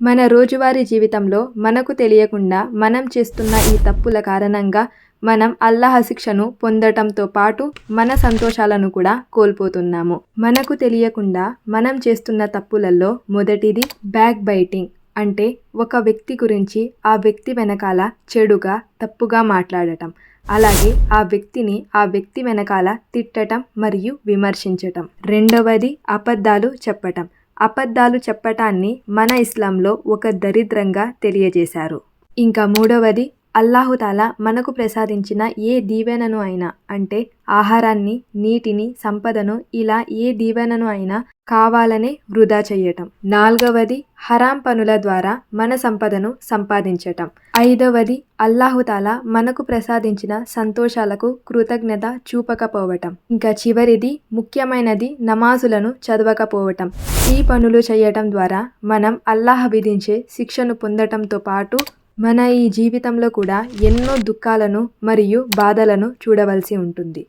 మన రోజువారీ జీవితంలో మనకు తెలియకుండా మనం చేస్తున్న ఈ తప్పుల కారణంగా మనం అల్లాహ శిక్షను పొందటంతో పాటు మన సంతోషాలను కూడా కోల్పోతున్నాము. మనకు తెలియకుండా మనం చేస్తున్న తప్పులలో మొదటిది బ్యాక్ బైటింగ్. అంటే ఒక వ్యక్తి గురించి ఆ వ్యక్తి వెనకాల చెడుగా తప్పుగా మాట్లాడటం. అలాగే ఆ వ్యక్తిని ఆ వ్యక్తి వెనకాల తిట్టటం మరియు విమర్శించటం. రెండవది అబద్ధాలు చెప్పటం. అబద్ధాలు చెప్పటాన్ని మన ఇస్లాంలో ఒక దరిద్రంగా తెలియజేశారు. ఇంకా మూడవది అల్లాహుతాలా మనకు ప్రసాదించిన ఏ దీవెనను అయినా అంటే ఆహారాన్ని నీటిని సంపదను ఇలా ఏ దీవెనను అయినా కావాలనే వృధా చేయటం. నాలుగవది హరాం పనుల ద్వారా మన సంపదను సంపాదించటం. ఐదవది అల్లాహుతాలా మనకు ప్రసాదించిన సంతోషాలకు కృతజ్ఞత చూపకపోవటం. ఇంకా చివరిది ముఖ్యమైనది నమాజులను చదవకపోవటం. ఈ పనులు చేయటం ద్వారా మనం అల్లాహ్ విధించే శిక్షను పొందటంతో పాటు మన ఈ జీవితంలో కూడా ఎన్నో దుఃఖాలను మరియు బాధలను చూడవలసి ఉంటుంది.